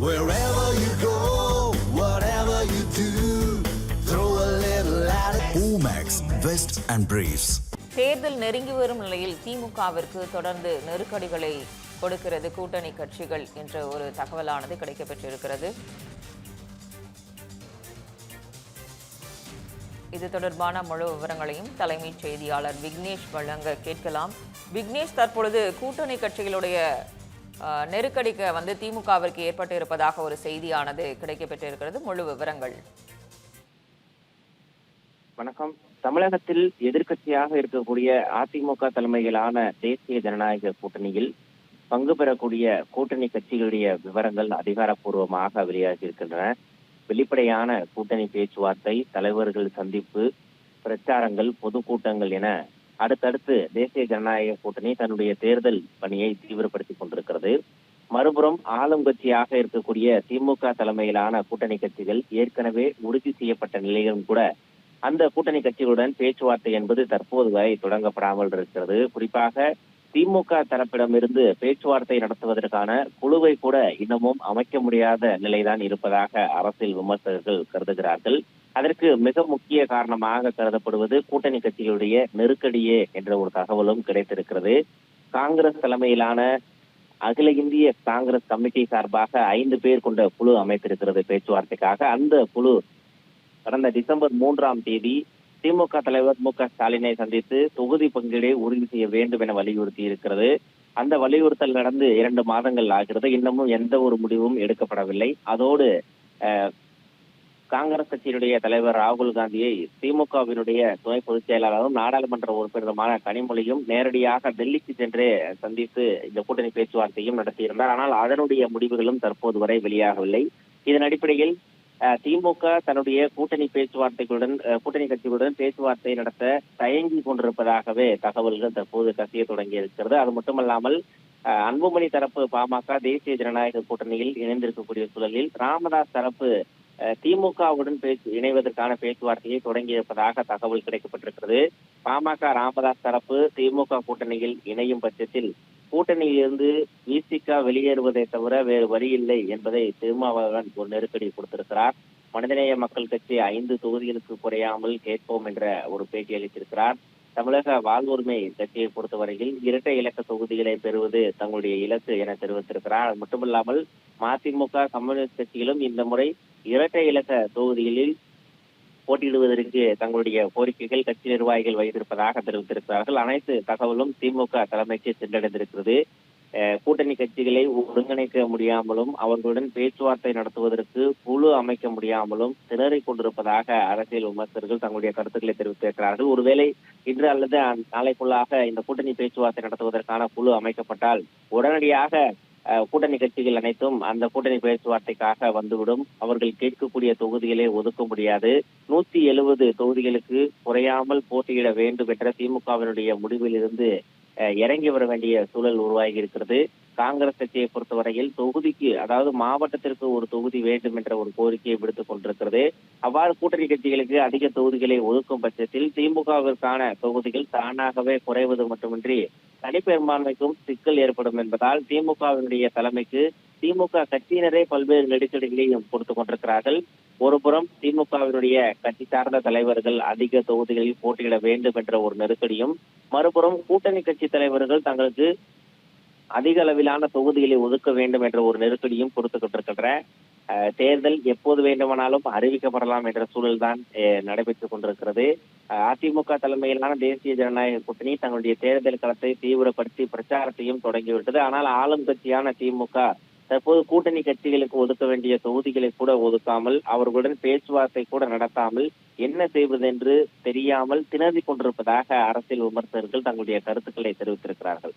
Wherever you go, whatever you do, throw a little attitude. Omax, Vest and Briefs. தேர்தல் நெருங்கி வரும் நிலையில் திமுகவிற்கு தொடர்ந்து நெருக்கடிகளை கொடுக்கிறது கூட்டணி கட்சிகள் என்ற ஒரு தகவலானது கிடைக்கப்பெற்றிருக்கிறது இது தொடர்பான முழு விவரங்களையும் தலைமைச் செய்தியாளர் விக்னேஷ் வழங்க கேட்கலாம் விக்னேஷ் தற்பொழுது கூட்டணி கட்சிகளுடைய நெருக்கடிக்கு வந்து திமுகவிற்கு ஏற்பட்டு இருப்பதாக ஒரு செய்தியானது கிடைக்கப்பெற்றிருக்கிறது. முழு விவரங்கள். வணக்கம். தமிழகத்தில் எதிர்கட்சியாக இருக்கக்கூடிய அதிமுக தலைமையிலான தேசிய ஜனநாயக கூட்டணியில் பங்கு பெறக்கூடிய கூட்டணி கட்சிகளுடைய விவரங்கள் அதிகாரப்பூர்வமாக வெளியாகி இருக்கின்றன. வெளிப்படையான கூட்டணி பேச்சுவார்த்தை தலைவர்கள் சந்திப்பு பிரச்சாரங்கள் பொதுக்கூட்டங்கள் என அடுத்தடுத்து தேசிய ஜனநாயக கூட்டணி தன்னுடைய தேர்தல் பணியை தீவிரப்படுத்திக் கொண்டிருக்கிறது. மறுபுறம் ஆளும் கட்சியாக இருக்கக்கூடிய திமுக தலைமையிலான கூட்டணி கட்சிகள் ஏற்கனவே உறுதி செய்யப்பட்ட நிலையிலும் கூட அந்த கூட்டணி கட்சிகளுடன் பேச்சுவார்த்தை என்பது தற்போது வரை தொடங்கப்படாமல் இருக்கிறது. குறிப்பாக திமுக தரப்பிடமிருந்து பேச்சுவார்த்தை நடத்துவதற்கான குழுவை கூட இன்னமும் அமைக்க முடியாத நிலைதான் இருப்பதாக அரசியல் விமர்சகர்கள் கருதுகிறார்கள். அதற்கு மிக முக்கிய காரணமாக கருதப்படுவது கூட்டணி கட்சிகளுடைய நெருக்கடியே என்ற ஒரு தகவலும் கிடைத்திருக்கிறது. காங்கிரஸ் தலைமையிலான அகில இந்திய காங்கிரஸ் கமிட்டி சார்பாக ஐந்து பேர் கொண்ட குழு அமைத்திருக்கிறது பேச்சுவார்த்தைக்காக. அந்த குழு கடந்த டிசம்பர் மூன்றாம் தேதி திமுக தலைவர் மு க ஸ்டாலினை சந்தித்து தொகுதி பங்கீடை உறுதி செய்ய வேண்டும் என வலியுறுத்தி இருக்கிறது. அந்த வலியுறுத்தல் நடந்து இரண்டு மாதங்கள் ஆகிறது. இன்னமும் எந்த ஒரு முடிவும் எடுக்கப்படவில்லை. அதோடு அஹ், காங்கிரஸ் கட்சியினுடைய தலைவர் ராகுல் காந்தியை திமுகவினுடைய துணை பொதுச் செயலாளரும் நாடாளுமன்ற உறுப்பினருமான கனிமொழியும் நேரடியாக டெல்லிக்கு சென்று சந்தித்து இந்த கூட்டணி பேச்சுவார்த்தையும் நடத்தியிருந்தார். ஆனால் அதனுடைய முடிவுகளும் தற்போது வரை வெளியாகவில்லை. இதன் அடிப்படையில் அஹ், திமுக தன்னுடைய கூட்டணி பேச்சுவார்த்தைகளுடன் கூட்டணி கட்சிகளுடன் பேச்சுவார்த்தை நடத்த தயங்கி கொண்டிருப்பதாகவே தகவல்கள் தற்போது கசிய தொடங்கி இருக்கிறது. அது மட்டுமல்லாமல் அன்புமணி தரப்பு பாமக தேசிய ஜனநாயக கூட்டணியில் இணைந்திருக்கக்கூடிய சூழலில் ராமதாஸ் தரப்பு திமுகவுடன் பேச்சு இணைவதற்கான பேச்சுவார்த்தையை தொடங்கியிருப்பதாக தகவல் கிடைக்கப்பட்டிருக்கிறது. பாமக ராமதாஸ் தரப்பு திமுக கூட்டணியில் இணையும் பட்சத்தில் கூட்டணியிலிருந்து விசிக வெளியேறுவதை தவிர வேறு வழி இல்லை என்பதை திருமாவளவன் ஒரு நெருக்கடி கொடுத்திருக்கிறார். மனிதநேய மக்கள் கட்சி ஐந்து தொகுதிகளுக்கு குறையாமல் கேட்போம் என்ற ஒரு பேட்டி அளித்திருக்கிறார். தமிழக வாழ்வுரிமை கட்சியை பொறுத்தவரையில் இரட்டை இலக்க தொகுதிகளை பெறுவது தங்களுடைய இலக்கு என தெரிவித்திருக்கிறார். அது மட்டுமில்லாமல் மதிமுக கம்யூனிஸ்ட் கட்சியிலும் இந்த முறை இரட்டை இலக்க தொகுதிகளில் போட்டியிடுவதற்கு தங்களுடைய கோரிக்கைகள் கட்சி நிர்வாகிகள் வைத்திருப்பதாக தெரிவித்திருக்கிறார்கள். அனைத்து தகவலும் திமுக தலைமைக்கு சென்றடைந்திருக்கிறது. கூட்டணி கட்சிகளை ஒருங்கிணைக்க முடியாமலும் அவர்களுடன் பேச்சுவார்த்தை நடத்துவதற்கு குழு அமைக்க முடியாமலும் திணறிக் கொண்டிருப்பதாக அரசியல் விமர்சகர்கள் தங்களுடைய கருத்துக்களை தெரிவித்திருக்கிறார்கள். ஒருவேளை இன்று அல்லது நாளைக்குள்ளாக இந்த கூட்டணி பேச்சுவார்த்தை நடத்துவதற்கான குழு அமைக்கப்பட்டால் உடனடியாக கூட்டணி கட்சிகள் அனைத்தும் அந்த கூட்டணி பேச்சுவார்த்தைக்காக வந்துவிடும். அவர்கள் கேட்கக்கூடிய தொகுதிகளை ஒதுக்க முடியாது. நூத்தி எழுபது தொகுதிகளுக்கு குறையாமல் போட்டியிட வேண்டும் என்ற திமுகவினுடைய முடிவிலிருந்து அஹ், இறங்கி வர வேண்டிய சூழல் உருவாகி இருக்கிறது. காங்கிரஸ் கட்சியை பொறுத்தவரையில் தொகுதிக்கு அதாவது மாவட்டத்திற்கு ஒரு தொகுதி வேண்டும் என்ற ஒரு கோரிக்கையை விடுத்துக் கொண்டிருக்கிறது. அவ்வாறு கூட்டணி கட்சிகளுக்கு அதிக தொகுதிகளை ஒதுக்கும் பட்சத்தில் திமுகவிற்கான தொகுதிகள் தானாகவே குறைவது மட்டுமின்றி தனிப்பெரும்பான்மைக்கும் சிக்கல் ஏற்படும் என்பதால் திமுகவினுடைய தலைமைக்கு திமுக கட்சியினரே பல்வேறு நெருக்கடிகளையும் கொடுத்துக் கொண்டிருக்கிறார்கள். ஒருபுறம் திமுகவினுடைய கட்சி சார்ந்த தலைவர்கள் அதிக தொகுதிகளில் போட்டியிட வேண்டும் என்ற ஒரு நெருக்கடியும் மறுபுறம் கூட்டணி கட்சி தலைவர்கள் தங்களுக்கு அதிக அளவிலான தொகுதிகளை ஒதுக்க வேண்டும் என்ற ஒரு நெருக்கடியும் கொடுத்துக்கிட்டிருக்கின்ற தேர்தல் எப்போது வேண்டுமானாலும் அறிவிக்கப்படலாம் என்ற சூழல் தான் நடைபெற்றுக் கொண்டிருக்கிறது. அதிமுக தலைமையிலான தேசிய ஜனநாயக கூட்டணி தங்களுடைய தேர்தல் களத்தை தீவிரப்படுத்தி பிரச்சாரத்தையும் தொடங்கிவிட்டது. ஆனால் ஆளும் கட்சியான திமுக தற்போது கூட்டணி கட்சிகளுக்கு ஒதுக்க வேண்டிய தொகுதிகளை கூட ஒதுக்காமல் அவர்களுடன் பேச்சுவார்த்தை கூட நடத்தாமல் என்ன செய்வது என்று தெரியாமல் திணறிக் கொண்டிருப்பதாக அரசியல் விமர்சகர்கள் தங்களுடைய கருத்துக்களை தெரிவித்திருக்கிறார்கள்.